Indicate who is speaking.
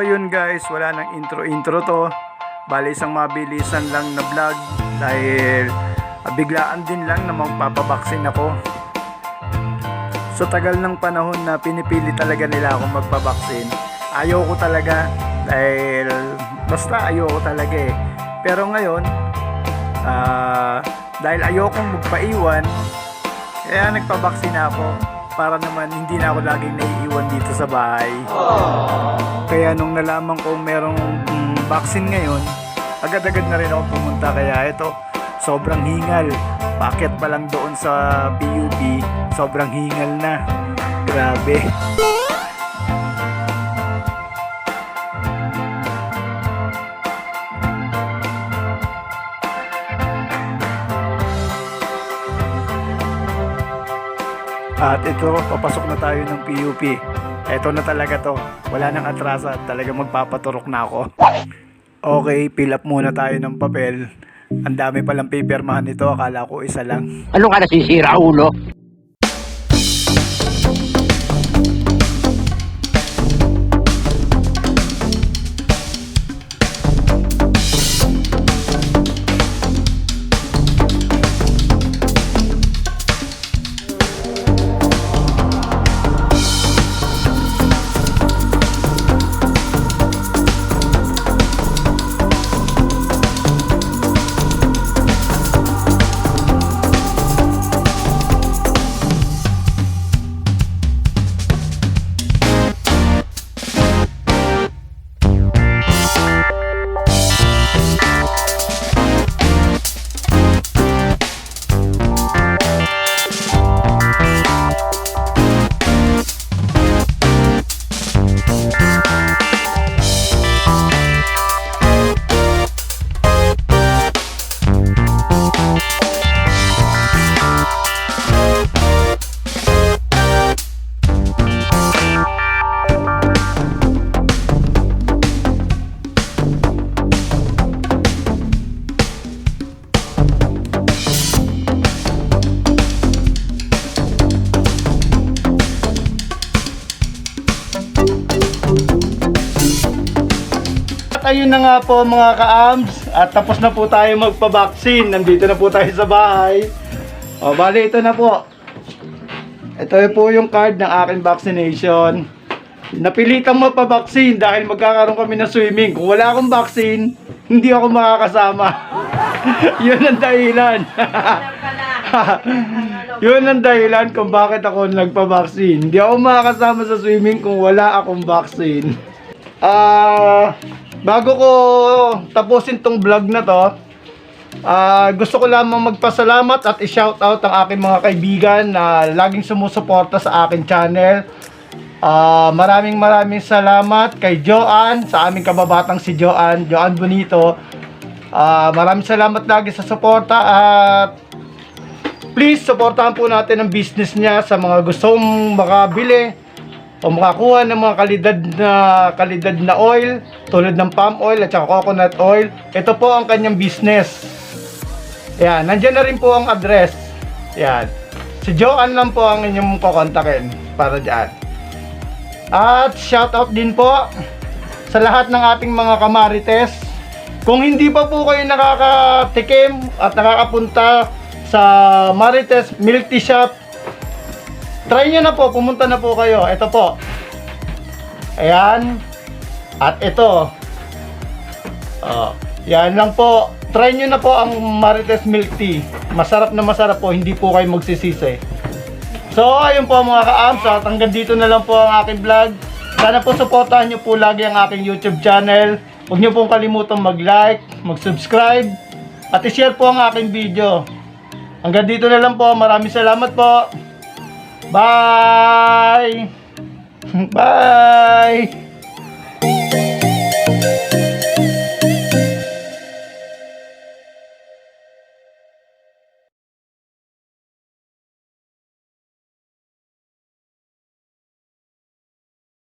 Speaker 1: yun guys, wala nang intro-intro to. Bali isang mabilisan lang na vlog dahil ah, biglaan din lang na magpapabaksin ako. So tagal ng panahon na pinipili talaga nila akong magpabaksin. Ayaw ko talaga dahil basta ayaw ko talaga eh. Pero ngayon, ah, dahil ayaw kong magpaiwan, kaya nagpabaksin ako para naman hindi na ako laging naiiwan dito sa bahay. Kaya nung nalaman ko merong mm, vaccine ngayon, agad-agad na rin ako pumunta. Kaya ito, sobrang hingal. Bakit pa lang doon sa PUB, sobrang hingal na. Grabe. At ito, papasok na tayo ng PUP. Ito na talaga to. Wala nang atrasa. Talaga magpapaturok na ako. Okay, fill up muna tayo ng papel. Ang dami palang papermahan nito. Akala ko isa lang.
Speaker 2: Ano ka nasisira, ulo?
Speaker 1: Ayun na nga po mga ka-AMS. At tapos na po tayo magpa-vaccine. Nandito na po tayo sa bahay. O, bali ito na po. Ito po yung card ng aking vaccination. Napilitang magpa-vaccine dahil magkakaroon kami ng swimming. Kung wala akong vaccine, hindi ako makakasama. Yun ang dahilan. Yun ang dahilan kung bakit ako nagpa-vaccine. Hindi ako makakasama sa swimming kung wala akong vaccine. Ah, bago ko tapusin tong vlog na to, ah, gusto ko lamang magpasalamat at i-shout out ang aking mga kaibigan na laging sumusuporta sa aking channel. Ah, maraming maraming salamat kay Joanne, sa aming kababatang si Joanne, Joanne Bonito. Ah, maraming salamat lagi sa suporta at please supportahan po natin ang business niya sa mga gustong makabili o makakuha ng mga kalidad na kalidad na oil tulad ng palm oil at saka coconut oil. Ito po ang kanyang business. Yan, nandiyan na rin po ang address. Yan. Si Joanne lang po ang inyong kukontakin para diyan. At shout out din po sa lahat ng ating mga kamarites. Kung hindi pa po kayo nakakatikim at nakakapunta sa Marites Milk Tea Shop, try nyo na po, pumunta na po kayo. Ito po. Ayan. At ito. Oh, yan lang po. Try nyo na po ang Marites Milk Tea. Masarap na masarap po, hindi po kayo magsisisi. So, ayun po mga ka-AMS. At hanggang dito na lang po ang aking vlog. Sana po supportahan nyo po lagi ang aking YouTube channel. Huwag nyo pong kalimutang mag-like, mag-subscribe, at i-share po ang aking video. Hanggang dito na lang po. Maraming salamat po. Bye! Bye!